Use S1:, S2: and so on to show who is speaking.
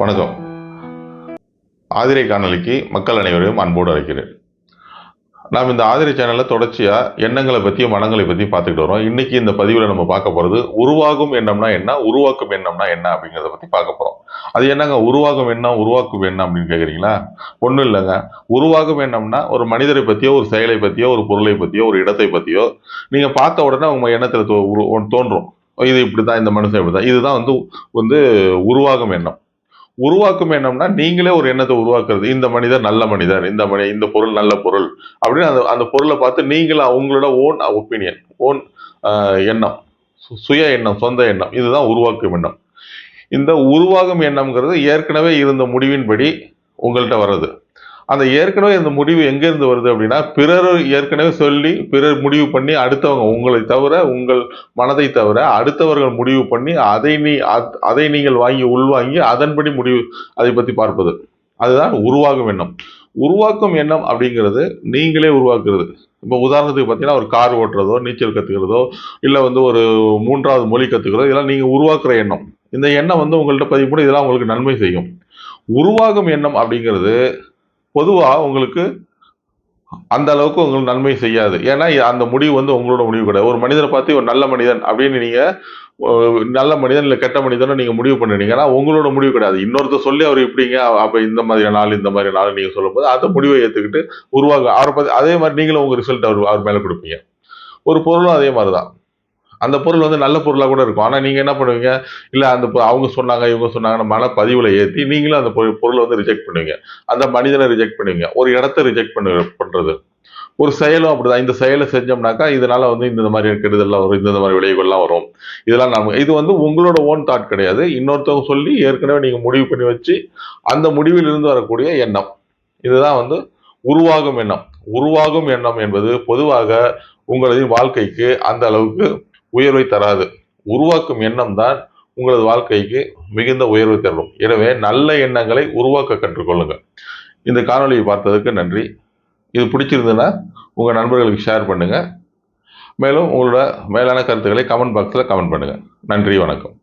S1: வணக்கம். ஆதிரை காணொலிக்கு மக்கள் அனைவரையும் அன்போடு அழைக்கிறேன். நாம் இந்த ஆதிரை சேனலில் தொடர்ச்சியாக எண்ணங்களை பற்றியும் மனங்களை பற்றியும் பார்த்துக்கிட்டு வரோம். இன்றைக்கி இந்த பதிவில் நம்ம பார்க்க போகிறது உருவாகும் எண்ணம்னா என்ன உருவாக்கும் எண்ணம்னா என்ன அப்படிங்கிறத பற்றி பார்க்க போகிறோம் அது என்னங்க உருவாகும் எண்ணம் உருவாக்கும் எண்ணம் அப்படின்னு கேட்குறீங்களா ஒன்றும் இல்லைங்க. உருவாகும் எண்ணம்னா ஒரு மனிதரை பற்றியோ ஒரு செயலை பற்றியோ ஒரு பொருளை பற்றியோ ஒரு இடத்தை பற்றியோ நீங்கள் பார்த்த உடனே உங்கள் எண்ணத்தில் தோ தோன்றும். இது இப்படி தான் இந்த மனுஷன் இப்படி தான் இதுதான் வந்து வந்து உருவாகும் எண்ணம். உருவாக்கும் எண்ணம்னா நீங்களே ஒரு எண்ணத்தை உருவாக்குறது. இந்த மனிதர் நல்ல மனிதர் இந்த மனி இந்த பொருள் நல்ல பொருள் அப்படின்னு அந்த அந்த பொருளை பார்த்து நீங்களா உங்களோட ஓன் ஒப்பீனியன் ஓன் எண்ணம் சு- சுய எண்ணம் சொந்த எண்ணம் இதுதான் உருவாக்கும் எண்ணம். இந்த உருவாகும் எண்ணம்ங்கிறது ஏற்கனவே இருந்த முடிவின்படி உங்கள்கிட்ட வர்றது. அந்த ஏற்கனவே இந்த முடிவு எங்கேருந்து வருது அப்படின்னா பிறர் ஏற்கனவே சொல்லி பிறர் முடிவு பண்ணி அடுத்தவங்க உங்களை தவிர உங்கள் மனதை தவிர அடுத்தவர்கள் முடிவு பண்ணி அதை நீ அத்- அதை நீங்கள் வாங்கி உள்வாங்கி அதன்படி முடிவு அதை பற்றி பார்ப்பது. அதுதான் உருவாகும் எண்ணம். உருவாக்கும் எண்ணம் அப்படிங்கிறது நீங்களே உருவாக்குறது. இப்போ உதாரணத்துக்கு பார்த்தீங்கன்னா ஒரு கார் ஓட்டுறதோ நீச்சல் கற்றுக்கிறதோ இல்லை வந்து ஒரு மூன்றாவது மொழி கற்றுக்கிறதோ இதெல்லாம் நீங்கள் உருவாக்குற எண்ணம். இந்த எண்ணம் வந்து உங்கள்கிட்ட பதிவு கூட இதெல்லாம் உங்களுக்கு நன்மை செய்யும். உருவாகும் எண்ணம் அப்படிங்கிறது பொதுவாக உங்களுக்கு அந்த அளவுக்கு உங்களுக்கு நன்மை செய்யாது. ஏன்னா அந்த முடிவு வந்து உங்களோட முடிவு கிடையாது. ஒரு மனிதரை பார்த்து ஒரு நல்ல மனிதன் அப்படின்னு நீங்கள் நல்ல மனிதன் இல்லை கெட்ட மனிதன் நீங்கள் முடிவு பண்ணுறீங்கன்னா உங்களோட முடிவு கிடையாது. இன்னொருத்தர் சொல்லி அவர் இப்படிங்க அப்போ இந்த மாதிரி நாள் இந்த மாதிரி நாள் நீங்கள் சொல்லும்போது அந்த முடிவை ஏற்றுக்கிட்டு உருவாக அவரை பார்த்து அதே மாதிரி நீங்களும் உங்கள் ரிசல்ட் அவர் அவர் மேலே கொடுப்பீங்க. ஒரு பொருளும் அதே மாதிரி தான் அந்த பொருள் வந்து நல்ல பொருளாக கூட இருக்கும். ஆனால் நீங்கள் என்ன பண்ணுவீங்க? இல்லை அந்த பொ- அவங்க சொன்னாங்க இவங்க சொன்னாங்கன்னு மன பதிவில் ஏற்றி நீங்களும் அந்த பொ- பொருளை வந்து ரிஜெக்ட் பண்ணுவீங்க. அந்த மனிதனை ரிஜெக்ட் பண்ணுவீங்க. ஒரு இடத்த ரிஜெக்ட் பண்ணு பண்ணுறது ஒரு செயலும் அப்படிதான். இந்த செயலை செஞ்சோம்னாக்கா இதனால வந்து இந்த மாதிரி கெடுதல்லாம் வரும் இந்த மாதிரி விளைவுகள்லாம் வரும். இதெல்லாம் நம்ம இது வந்து உங்களோட ஓன் தாட் கிடையாது. இன்னொருத்தவங்க சொல்லி ஏற்கனவே நீங்கள் முடிவு பண்ணி வச்சு அந்த முடிவிலிருந்து வரக்கூடிய எண்ணம். இதுதான் வந்து உருவாகும் எண்ணம். உருவாகும் எண்ணம் என்பது பொதுவாக உங்களது வாழ்க்கைக்கு அந்த அளவுக்கு உயர்வை தராது. உருவாக்கும் எண்ணம் தான் உங்களது வாழ்க்கைக்கு மிகுந்த உயர்வை தரும். எனவே நல்ல எண்ணங்களை உருவாக்க கற்றுக்கொள்ளுங்கள். இந்த காணொளியை பார்த்ததுக்கு நன்றி. இது பிடிச்சிருந்ததுன்னா உங்கள் நண்பர்களுக்கு ஷேர் பண்ணுங்கள் மேலும் உங்களோட மேலான கருத்துக்களை கமெண்ட் பாக்ஸில் கமெண்ட் பண்ணுங்கள் நன்றி வணக்கம்.